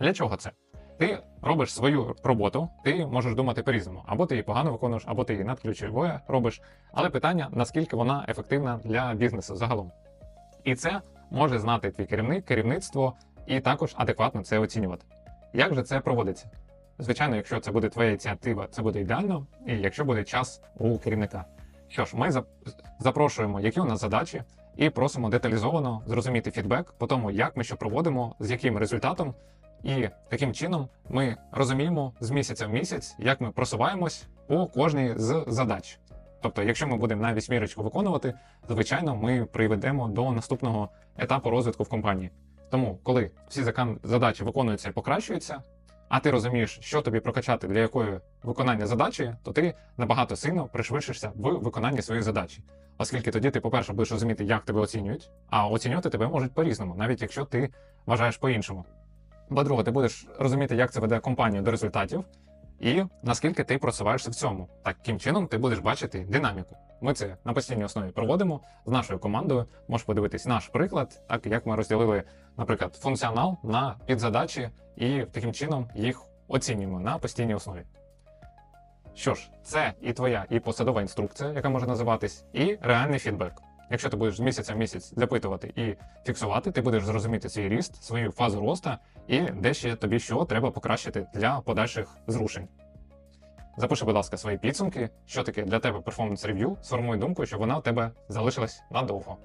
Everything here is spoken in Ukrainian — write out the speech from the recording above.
Для чого це? Ти робиш свою роботу, ти можеш думати по-різному. Або ти її погано виконуєш, або ти її надключовою робиш. Але питання, наскільки вона ефективна для бізнесу загалом. І це може знати твій керівник, керівництво, і також адекватно це оцінювати. Як же це проводиться? Звичайно, якщо це буде твоя ініціатива, це буде ідеально, і якщо буде час у керівника. Що ж, ми запрошуємо, які у нас задачі, і просимо деталізовано зрозуміти фідбек по тому, як ми що проводимо, з яким результатом, і таким чином ми розуміємо з місяця в місяць, як ми просуваємось по кожній з задач. Тобто, якщо ми будемо на вісьмірочку виконувати, звичайно, ми приведемо до наступного етапу розвитку в компанії. Тому, коли всі задачі виконуються і покращуються, а ти розумієш, що тобі прокачати для якої виконання задачі, то ти набагато сильно пришвидшишся в виконанні своєї задачі. Оскільки тоді ти, по-перше, будеш розуміти, як тебе оцінюють, а оцінювати тебе можуть по-різному, навіть якщо ти вважаєш по-іншому. По-друге, ти будеш розуміти, як це веде компанію до результатів, і наскільки ти просуваєшся в цьому. Таким чином ти будеш бачити динаміку. Ми це на постійній основі проводимо з нашою командою. Можеш подивитись наш приклад, так як ми розділили, наприклад, функціонал на підзадачі, і таким чином їх оцінюємо на постійній основі. Що ж, це і твоя і посадова інструкція, яка може називатись, і реальний фідбек. Якщо ти будеш з місяця в місяць запитувати і фіксувати, ти будеш зрозуміти свій ріст, свою фазу росту і де ще тобі що треба покращити для подальших зрушень. Запиши, будь ласка, свої підсумки, що таке для тебе перформанс рев'ю, сформуй думку, щоб вона у тебе залишилась надовго.